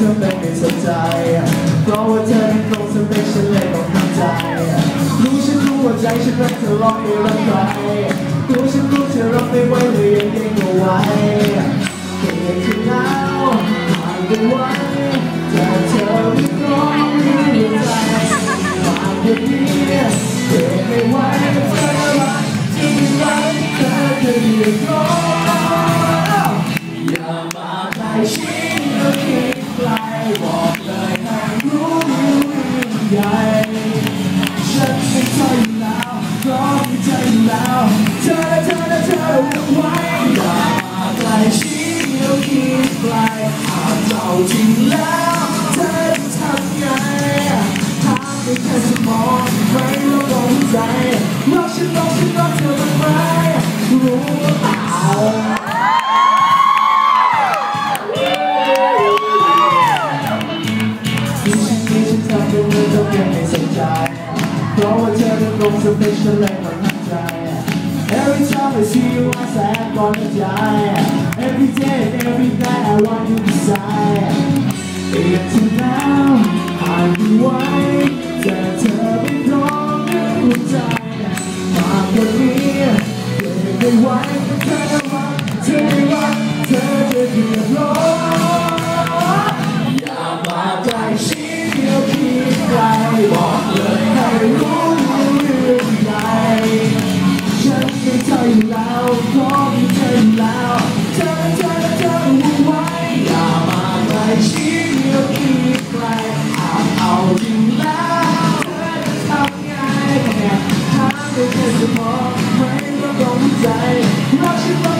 เธอเป็นในใจเพราะว่าเธอที่ตรงสเปคฉันเลยต้องทำใจรู้ฉันรู้ว่าใจฉันรักเธอลองไม่รักใครตัวฉันรู้เธอรับไม่ไหวเลยยังเก่งเอาไว้เก่งขึ้นแล้วผ่านไปไว้แต่เธอไม่ร้องไม่หัวใจผ่านไปนี้เก่งไม่ไหวแต่เธอรักจะไม่รักเธอจะเรียกร้อ จริงแล้วเธอทำไงถามได้แค่สมองไม่ต้องลงใจรักฉันรักฉันรักเธอมันไหมรู้เปล่าที่ฉันที่ฉันทำเพื่องต้องยังไม่สนใจเพราะว่าเธอเป็นลงสเปคฉันเลยมัน Every time I see you I say I'm gonna die Every day every night I want you beside เอียดถึงแล้วหายไปไว้แต่เธอไม่พร้อมใน แล้วเพราะมีเธออยู่แล้วเธอเธอเธอรู้ไว้อย่ามาใกล้ชิดเดียวคิดไกลหากเอาจริงแล้วเธอจะทำไงแค่ถามได้แค่สมองไม่ต้องใจรักฉัน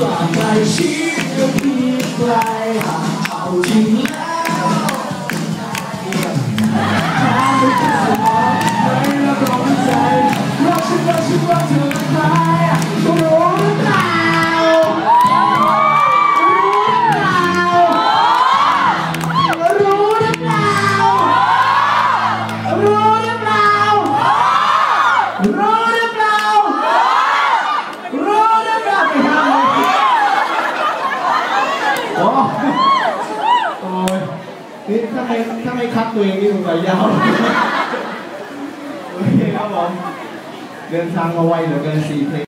ว่าใกล้ชิดก็พีไาไม่ถ้าไม่คัดตัวเองนี่สงสัยยาวโอเคครับผมเดินทางมาไวเหลือเกินสี่เพลง